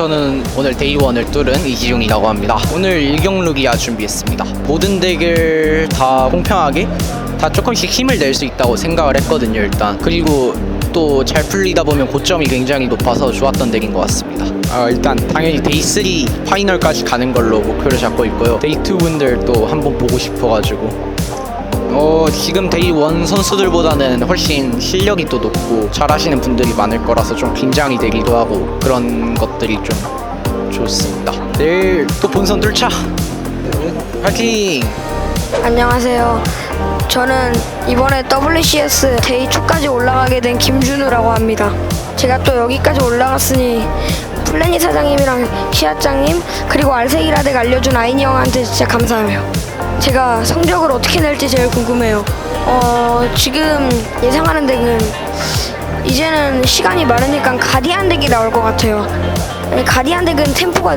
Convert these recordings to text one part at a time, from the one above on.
저는 오늘 데이원을 뚫은 이지용이라고 합니다. 오늘 일경루기아 준비했습니다. 모든 덱을 다 공평하게 다 조금씩 힘을 낼 수 있다고 생각을 했거든요, 일단. 그리고 또 잘 풀리다 보면 고점이 굉장히 높아서 좋았던 덱인 것 같습니다. 아, 일단 당연히 데이 3 파이널까지 가는 걸로 목표를 잡고 있고요. 데이 2 분들도 한번 보고 싶어가지고 어, 지금 데이1 선수들보다는 훨씬 실력이 또 높고 잘하시는 분들이 많을 거라서 좀 긴장이 되기도 하고 그런 것들이 좀 좋습니다. 내일 또 본선 뚫자. 파이팅! 안녕하세요. 저는 이번에 WCS 데이 2까지 올라가게 된 김준우라고 합니다. 제가 또 여기까지 올라갔으니 플래니 사장님이랑 시아장님 그리고 알세기라덱 알려준 아이니 형한테 진짜 감사해요. 제가 성적을 어떻게 낼지 제일 궁금해요. 어, 지금 예상하는 덱은 이제는 시간이 많으니까 가디안 덱이 나올 것 같아요. 가디안 덱은 템포가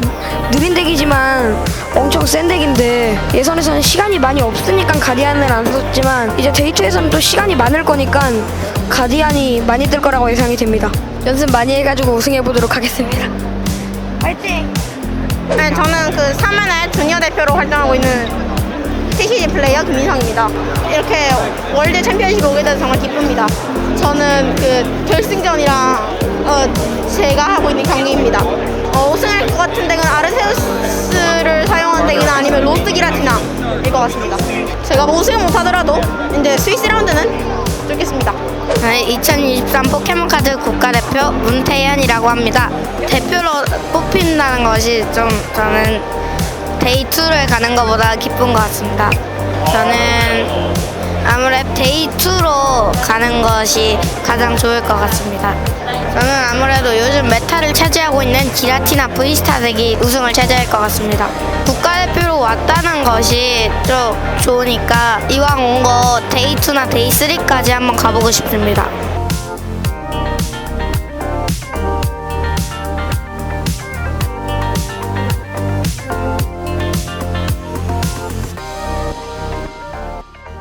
느린 덱이지만 엄청 센 덱인데 예선에서는 시간이 많이 없으니까 가디안을 안 썼지만 이제 데이트에서는 또 시간이 많을 거니까 가디안이 많이 뜰 거라고 예상이 됩니다. 연습 많이 해가지고 우승해 보도록 하겠습니다. 화이팅! 네, 저는 그 3만의 주니어 대표로 활동하고 있는 김민성입니다. 이렇게 월드 챔피언십 오게 돼서 정말 기쁩니다. 저는 그 결승전이랑 어, 제가 하고 있는 경기입니다. 어, 우승할 것 같은 덱은 아르세우스를 사용한 덱이나 아니면 로스 기라티나 일 것 같습니다. 제가 뭐 우승을 못하더라도 이제 스위스 라운드는 뚫겠습니다. 네, 2023 포켓몬 카드 국가대표 문태현이라고 합니다. 대표로 뽑힌다는 것이 좀 저는 데이2를 가는 것보다 기쁜 것 같습니다. 저는 아무래도 데이2로 가는 것이 가장 좋을 것 같습니다. 저는 아무래도 요즘 메타를 차지하고 있는 기라티나 브이스타 덱이 우승을 차지할 것 같습니다. 국가대표로 왔다는 것이 좀 좋으니까 이왕 온 거 데이2나 데이3까지 한번 가보고 싶습니다.